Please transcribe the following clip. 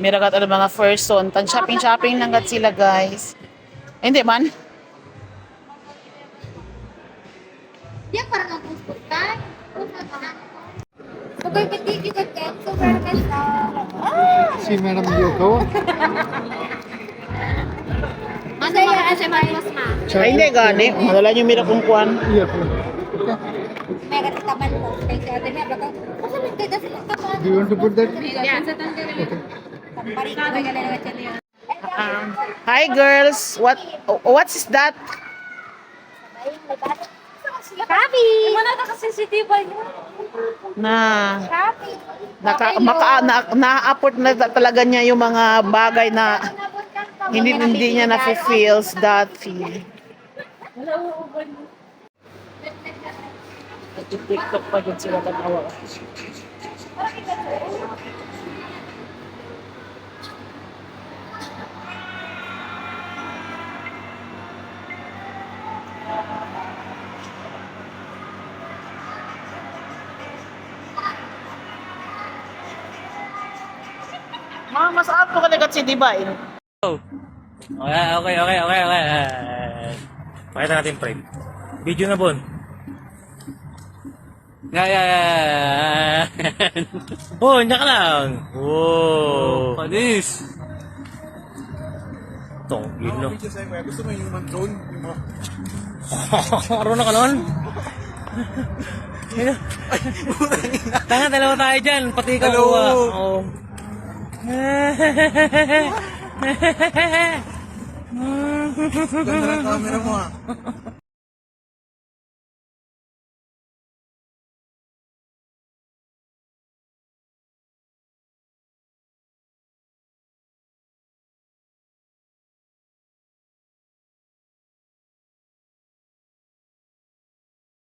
Miragat ang mga person. Tan shopping-shopping lang gat sila, guys. Eh, Hindi man. Yan parang ang gusto ka. Okay, hindi kita get so very much. Si Madam Yoko. Masaya kasi mas ma. Ay, hindi gani. Madala yung mira kung kuan. Yoko. Mega tikaman mo. Kaya kaya niya baka. Kasi nagdada sila kaman. Do you want to put that? Yan sa ka ka. Um, hi, girls. What what is that? Na kasi CCTV niya. Na Kabi! naka, maka, na, na-apport na ta- talaga niya yung mga bagay na hindi hindi niya na feels that feel. TikTok pa din sila tatawa. Ma, mas up ko kaligat si Divine. Oh. Okay, okay, okay, okay, okay. Pakita natin frame. Video na bon. Yeah, yeah, yeah. oh, niya ka lang. Oh. Panis. Tong, yun no. Gusto mo yung manton? Yung mga... Araw na ka nun? Ayun. Tanga, dalawa tayo dyan. Pati ikaw. Hello. Oo. Ganda ng camera mo ah.